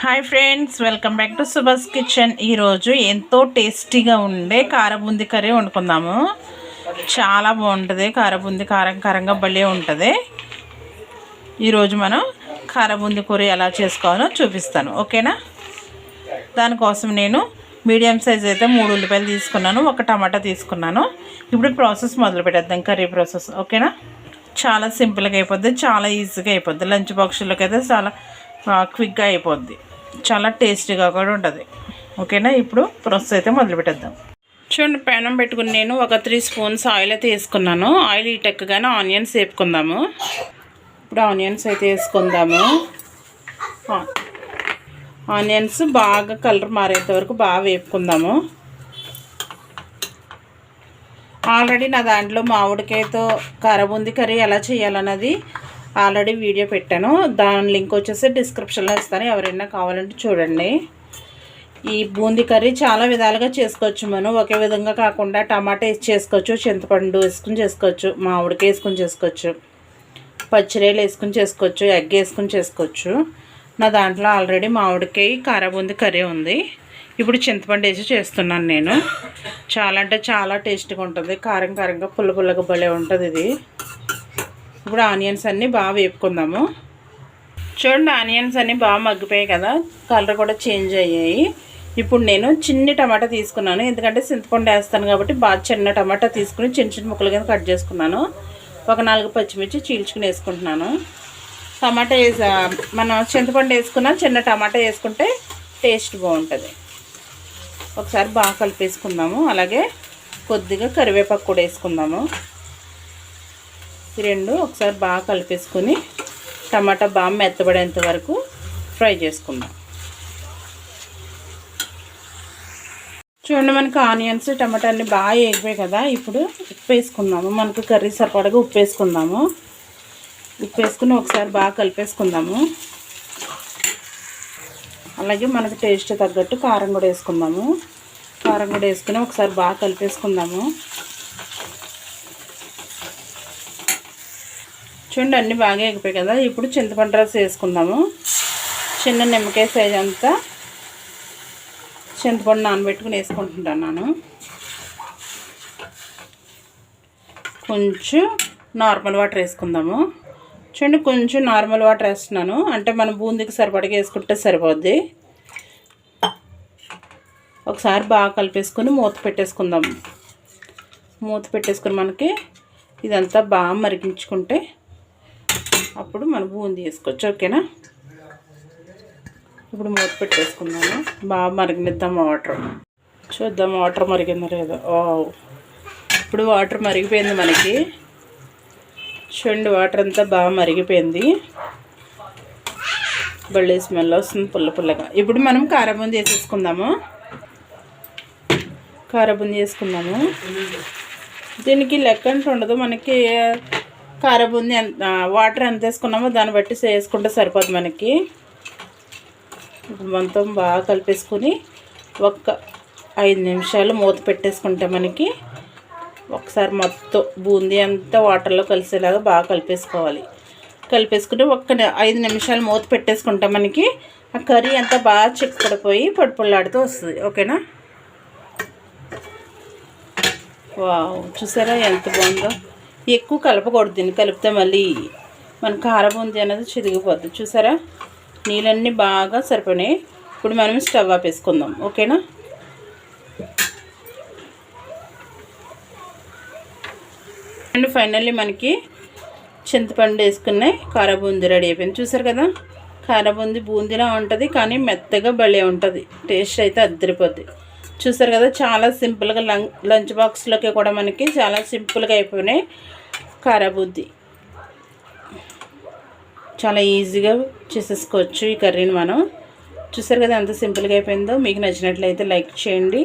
Hi friends welcome back to Subhash kitchen ఈరోజు ఎంతో టేస్టీగా ఉండే కారబుంది కర్రీ వండుకుందాము. చాలా బాగుంటుంది కారబుంది కారం కారంగా భలే ఉంటుంది. ఈరోజు మనం కారబుంది కూర ఎలా చేసుకోవాలో చూపిస్తాను ఓకేనా? దానికోసం నేను మీడియం సైజ్ అయితే మూడు ఉల్లిపాయలు తీసుకున్నాను ఒక టమాటా తీసుకున్నాను. ఇప్పుడు ప్రాసెస్ మొదలు పెట్టేద్దాం కర్రీ ప్రాసెస్ ఓకేనా? చాలా సింపుల్గా అయిపోద్ది చాలా ఈజీగా అయిపోద్ది. లంచ్ బాక్సులకి అయితే చాలా క్విక్గా అయిపోద్ది. చాలా టేస్టీగా కూడా ఉంటుంది. ఓకేనా? ఇప్పుడు ప్రాసెస్ అయితే మొదలు పెట్టేద్దాం చూడండి పెనం పెట్టుకుని నేను ఒక త్రీ స్పూన్స్ ఆయిల్ అయితే వేసుకున్నాను. ఆయిల్ ఇటెక్కగానే ఆనియన్స్ వేపుకుందాము. ఇప్పుడు ఆనియన్స్ అయితే వేసుకుందాము. ఆనియన్స్ బాగా కలర్ మారేంత వరకు బాగా వేపుకుందాము. ఆల్రెడీ నా దాంట్లో మామిడికాయతో కరబుంది కర్రీ ఎలా చేయాలన్నది ఆల్రెడీ వీడియో పెట్టాను. దాని లింక్ వచ్చేసి డిస్క్రిప్షన్లో ఇస్తాను. ఎవరైనా కావాలంటే చూడండి. ఈ బూందీ కర్రీ చాలా విధాలుగా చేసుకోవచ్చు మనం. ఒకే విధంగా కాకుండా టమాటా వేసి చేసుకోవచ్చు చింతపండు వేసుకుని చేసుకోవచ్చు మామిడికి వేసుకుని చేసుకోవచ్చు పచ్చిరేలు వేసుకుని చేసుకోవచ్చు ఎగ్ వేసుకుని చేసుకోవచ్చు. నా దాంట్లో ఆల్రెడీ మామిడికాయ కారబూంది కర్రీ ఉంది. ఇప్పుడు చింతపండు వేసి చేస్తున్నాను నేను. చాలా అంటే చాలా టేస్ట్గా ఉంటుంది. కారం కారంగా పుల్ల పుల్లగా భలే ఉంటుంది ఇది. ఇప్పుడు ఆనియన్స్ అన్నీ బాగా వేపుకుందాము. చూడండి ఆనియన్స్ అన్నీ బాగా మగ్గిపోయాయి కదా. కలర్ కూడా చేంజ్ అయ్యాయి. ఇప్పుడు నేను చిన్ని టమాటా తీసుకున్నాను. ఎందుకంటే చింతపండు వేస్తాను కాబట్టి బాగా చిన్న టమాటా తీసుకుని చిన్న చిన్న ముక్కలు కింద కట్ చేసుకున్నాను. ఒక నాలుగు పచ్చిమిర్చి చీల్చుకుని వేసుకుంటున్నాను. టమాటా వేసా మనం చింతపండు వేసుకున్న చిన్న టమాటా వేసుకుంటే టేస్ట్ బాగుంటుంది. ఒకసారి బాగా కలిపేసుకుందాము. అలాగే కొద్దిగా కరివేపాకు కూడా వేసుకుందాము. ఈ రెండు ఒకసారి బాగా కలిపేసుకొని టమాటా బాగా మెత్తబడేంత వరకు ఫ్రై చేసుకుందాం. చూడండి మనకు ఆనియన్స్ టమాటా అన్నీ బాగా వేగిపోయాయి కదా ఇప్పుడు ఉప్పు వేసుకుందాము. మనకు కర్రీ సరిపడగా ఉప్పు వేసుకుందాము. ఉప్పు వేసుకుని ఒకసారి బాగా కలిపేసుకుందాము. అలాగే మనకు టేస్ట్ తగ్గట్టు కారం కూడా వేసుకుందాము. కారం కూడా వేసుకుని ఒకసారి బాగా కలిపేసుకుందాము. చూడండి అన్నీ బాగా ఎగిపోయాయి కదా ఇప్పుడు చింతపండు రసం వేసుకుందాము. చిన్న నిమ్మకాయ సైజ్ అంతా చింతపండు నానబెట్టుకుని వేసుకుంటున్నాను కొంచెం నార్మల్ వాటర్ వేసుకుందాము. చూడండి కొంచెం నార్మల్ వాటర్ వేస్తున్నాను. అంటే మనం బూందీకి సరిపడగా వేసుకుంటే సరిపోద్ది. ఒకసారి బాగా కలిపేసుకొని మూత పెట్టేసుకుందాం. మూత పెట్టేసుకుని మనకి ఇదంతా బాగా మరిగించుకుంటే అప్పుడు మనం బూంది వేసుకోవచ్చు ఓకేనా? ఇప్పుడు మూత పెట్టేసుకుందాము. బాగా మరిగినిద్దాం వాటర్? చూద్దాం వాటర్ మరిగిందో లేదో? ఓ ఇప్పుడు వాటర్ మరిగిపోయింది మనకి. చూడండి వాటర్ అంతా బాగా మరిగిపోయింది. బళ్ళీ స్మెల్ వస్తుంది పుల్ల పుల్లగా. ఇప్పుడు మనం కారబుంది వేసేసుకుందాము. కారబుంది వేసుకుందాము. దీనికి లెక్క అంటే ఉండదు. మనకి కారబుంది ఎంత వాటర్ ఎంత వేసుకున్నామో దాన్ని బట్టి వేసుకుంటే సరిపోదు మనకి. మొత్తం బాగా కలిపేసుకొని ఒక్క ఐదు నిమిషాలు మూత పెట్టేసుకుంటే మనకి ఒకసారి మొత్తం బూందీ అంతా వాటర్లో కలిసేలాగా బాగా కలిపేసుకోవాలి. కలిపేసుకుంటే ఒక్క ఐదు నిమిషాలు మూత పెట్టేసుకుంటే మనకి ఆ కర్రీ అంతా బాగా చిక్కడిపోయి పొడి వస్తుంది. ఓకేనా? వావ్ చూసారా ఎంత బాగుందో? ఎక్కువ కలపకూడదు దీన్ని. కలిపితే మళ్ళీ మన కారం బూందీ అనేది చిరిగిపోద్ది చూసారా? నీళ్ళన్నీ బాగా సరిపోయినాయి. ఇప్పుడు మనం స్టవ్ ఆపేసుకుందాం. ఓకేనా? అండ్ ఫైనల్లీ మనకి చింతపండు వేసుకున్నాయి. కారబూంది రెడీ అయిపోయింది. చూసారు కదా? కారబూంది బూందీలా ఉంటుంది కానీ మెత్తగా భలే ఉంటుంది. టేస్ట్ అయితే అద్దరిపోద్ది. చూసారు కదా చాలా సింపుల్గా లంచ్ బాక్స్లోకి కూడా మనకి చాలా సింపుల్గా అయిపోయినాయి. కారాబుద్ది. చాలా ఈజీగా చేసేసుకోవచ్చు ఈ కర్రీని మనం. చూసారు కదా ఎంత సింపుల్గా అయిపోయిందో. మీకు నచ్చినట్లయితే లైక్ చేయండి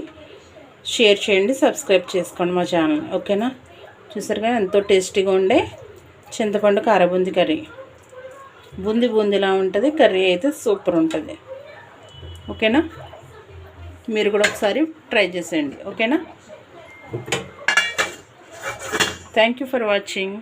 షేర్ చేయండి సబ్స్క్రైబ్ చేసుకోండి మా ఛానల్. ఓకేనా? చూసారు కదా ఎంతో టేస్టీగా ఉండే చింతపండు కారబూంది కర్రీ. బూంది బూందిలా ఉంటుంది కర్రీ అయితే సూపర్ ఉంటుంది. ఓకేనా? మీరు కూడా ఒకసారి ట్రై చేసేయండి ఓకేనా? Thank for watching